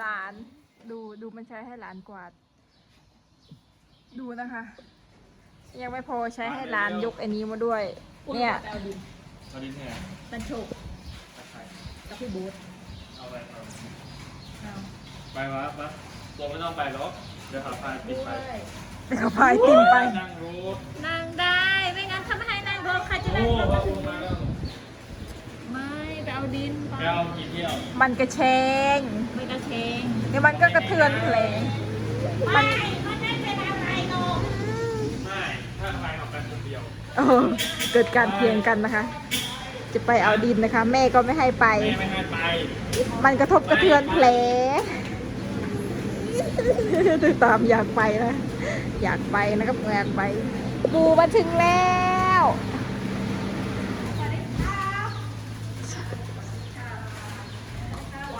หลาน ดูดูมันใช้ให้หลานกวาด ดูนะคะ ยังไม่พอใช้ให้หลานยกอันนี้มาด้วย เนี่ย เอาดินตอนนี้เนี่ยตันโชคตัดไข่กับพี่โบ๊ทเอาไปเอาเอาไปวะปะตัวไม่ต้องไปหรอกเดี๋ยวขับพาติดไปเดี๋ยวพายติมไป นั่งรถนั่งได้ ไม่งั้นเขาไม่ให้นั่งรถใครจะโอ้นั่งรถพระองค์มาแล้วไม่ไปเอาดินไปไปเอากี่เที่ยวมันกระเชงไม่ กระเชงเดี๋ยวมันก็กระเทือนเพลงมันมันได้เป็นอะไรเนาะไม่ถ้าใครออกไปคนเดียวเออเกิดการเถียงกันนะคะ จะไปเอาดินนะคะ แม่ก็ไม่ให้ไปแม่ไม่ให้ไปมันกระทบกระเทือนแผลติดตามอยากไปนะ อยากไปนะครับอยากไป ปูมาถึงแล้ว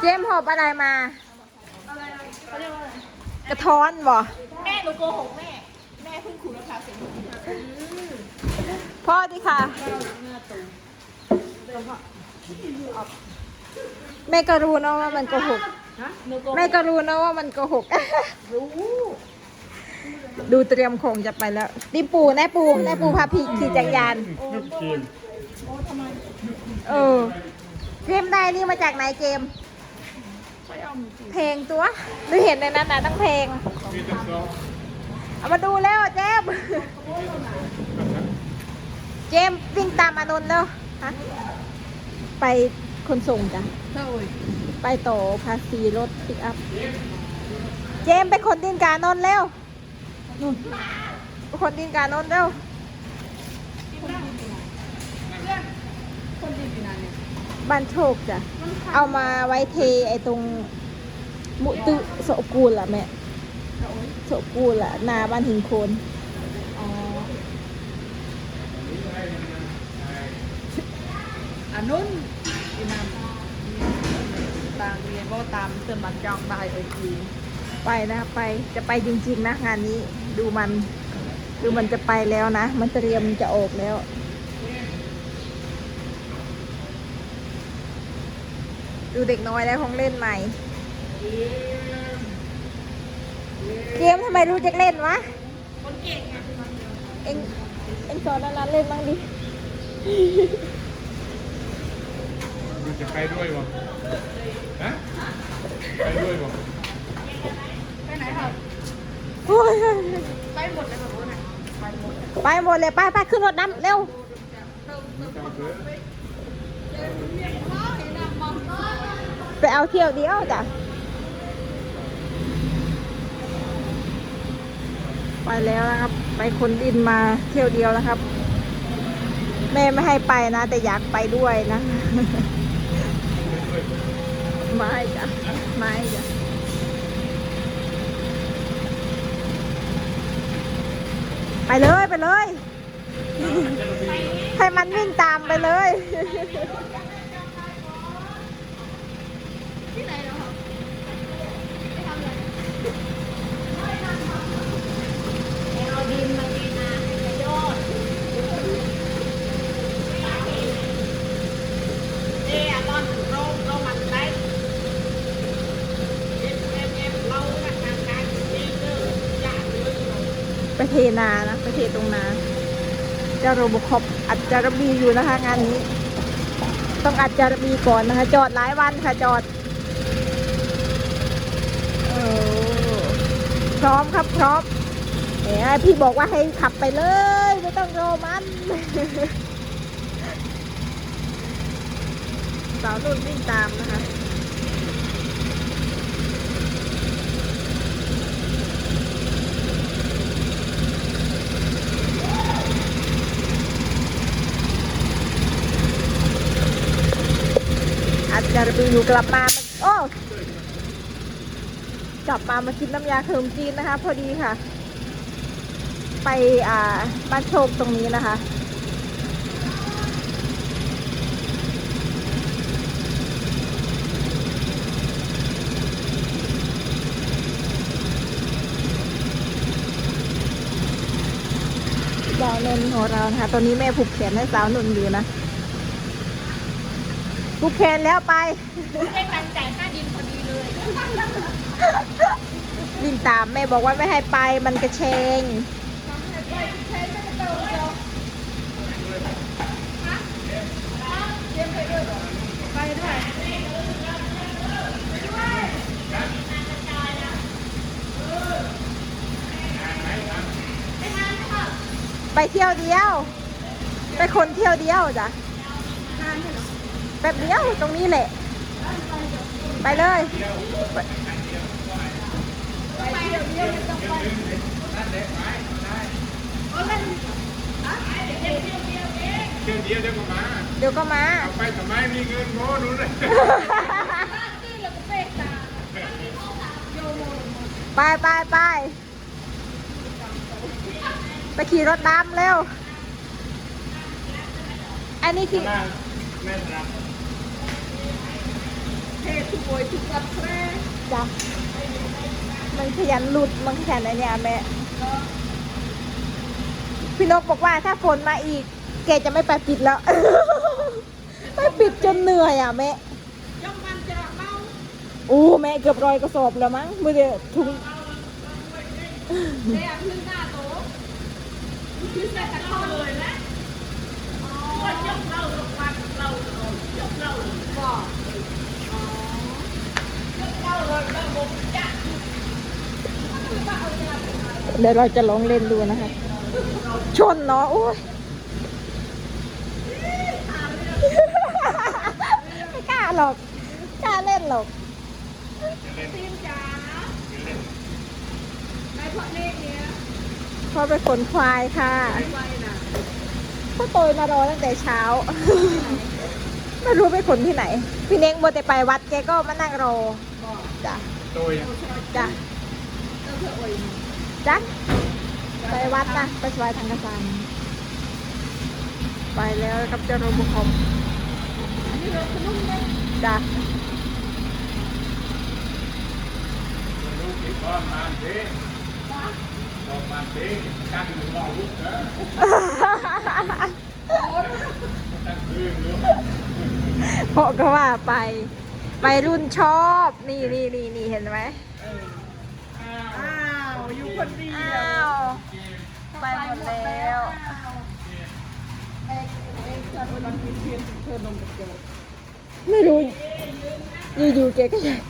เจมส์หอบอะไรมาเขาเรียกว่าอะไรกระท้อนบ่แม่หนูโกหกแม่ แม่เพิ่งขูดมะพร้าวเสร็จพ่อดิค่ะ แม่ก็รู้นะว่ามันโกหกฮะหนูโกหกแม่ก็รู้นะว่ามันโกหก รู้ดูเตรียมของจะไปแล้วนี่ปูแน่ปูแน่ปูพาพี่ขี่จักรยานลูกทีมโอ้ทำไมเออเจมส์ได้นี่มาจากไหนเจมส์ ไปเอาจริงเพลงตัวหรือเห็นในนั้นนะต้องเพลง มีตั้งสองเอามาดูแล้วเจมส์เจมส์วิ่งตามอานนท์แล้วฮะไปขนส่งจ้ะไหร่ไปต่อภาษีรถปิกอัพ เจมส์ไปขนดินกาโนนท์เร็วไปขนดินกาโนนท์เร็วคนดีกี่นานเนี่ย บ้านโชคจ้ะ เอามาไว้เทไอ้ตรงมุตุโสกูลล่ะแม่โสกูลล่ะหนาบ้านหินโคนอ๋ออันนู้นอีนามตามเรียนว่าตามเติมบัตรจองได้โอเคไปนะไปจะไปจริง ๆ นะงานนี้ดูมัน ดูมันจะไปแล้วนะ มันเตรียมจะออกแล้ว ดูเด็กน้อยได้ของเล่นใหม่เกมทำไมรู้จักเล่นวะ คนเก่งไงเอ็งเอ็งสอนนันเล่นบ้างดิดูจะไปด้วยบ่ฮะไปด้วยบ่ไปไหนครับโอ้ยไปหมดเลยแบบว่าไหนไปหมดไปหมดเลยไปไปขึ้นรถน้ำเร็วจังเถอะ ไปเอาเที่ยวเดียวจ้ะไปแล้วนะครับ ไปคนดินมาเที่ยวเดียวนะครับ แม่ไม่ให้ไปนะ แต่อยากไปด้วยนะไม่จ้ะไม่จ้ะไปเลยไปเลย ให้มันวิ่งตามไปเลย ที่ไหนแล้วครับเอาดินมาดีนะให้ยอดเอ๊ะตอนเราเรามันได้เอ็มเอ็มเอ็มเราทำงานการดีเด้อยากเลย ไป เทนานะไปเทตรงนาเจะโรบคอปอัดจารบีอยู่นะคะ งานนี้ ต้องอัดจารบีก่อนนะคะ จอดหลายวันค่ะจอดพร้อมครับพร้อมแหมพี่บอกว่าให้ขับไปเลย ไม่ต้องรอมันสาวนุ่นวิ่งตามนะคะ อาจจะรีวิวกลับมาโอ้กลับมามากินน้ำยาขนมจีนนะคะ พอดีค่ะ ไปอ่าบ้านโชคตรงนี้นะคะสาวนนท์ของเรานะคะตอนนี้แม่ผูกแขนให้สาวนนท์อยู่นะ ผูกแขนแล้วไปได้ตังค์จ่ายค่าดินพอดีเลยวิ่งตามแม่บอกว่าไม่ให้ไปมันกระเชง ไปด้วยไปเที่ยวเดียว ไปคนเที่ยวเดียวจ้ะ แบบเดียวตรงนี้แหละ ไปเลยเที่ยวเดียวเดี๋ยวก็มาเดี๋ยวก็มาเอาไปทำไมมีเงินโม้นู้นเลยไปไปไปไปขี่รถดำเร็ว อันนี้คื อแม่รับเททุกโวยทุกวัดแพร่จ้ะมันขยันหลุดมันขยันอะไรเนี่ยแม่พี่นกบอกว่าถ้าฝนมาอีก แกจะไม่ไปปิดแล้ว ไม่ปิดจนเหนื่อยอะแม่อู้แม่เกือบรอยกระสอบแล้วมั้งมือเดียวถุง เดี๋ยวเราจะลองเล่นดูนะคะ ชนเนาะโอ้ยไม่กล้าหรอกกล้าเล่นหรอกทีมจ๋าไอ้พวกนี้เนี่ยพราะเป็นขนควายค่ะพ่อโตยมารอตั้งแต่เช้า ไม่รู้ไปขนที่ไหน พี่เน้งบัวแต่ไปวัดแกก็มานั่งรอ จ้ะโดยจ้ะเออเธอโอยจ้ะไปวัดนะไปสวายทางกระสันไปแล้วครับเจ้าโรบุคอมอันนี้รถขนุ่มเลยจ้ะลูกที่พ่อมาเด้พ่อมาเด้ตั้งอยู่รอลูกนะตั้งคืนลูกเพราะก็ว่าไป ไปรุ่นชอบ นี่นี่นี่นี่เห็นไหมอ้าวอยู่คนเดียอ้าววไปหมดแล้วเอ็กเอ็กซ์จะโดนกินเพียงเธอนมเด็กไม่รู้อยู่ๆแกก็อยากกิน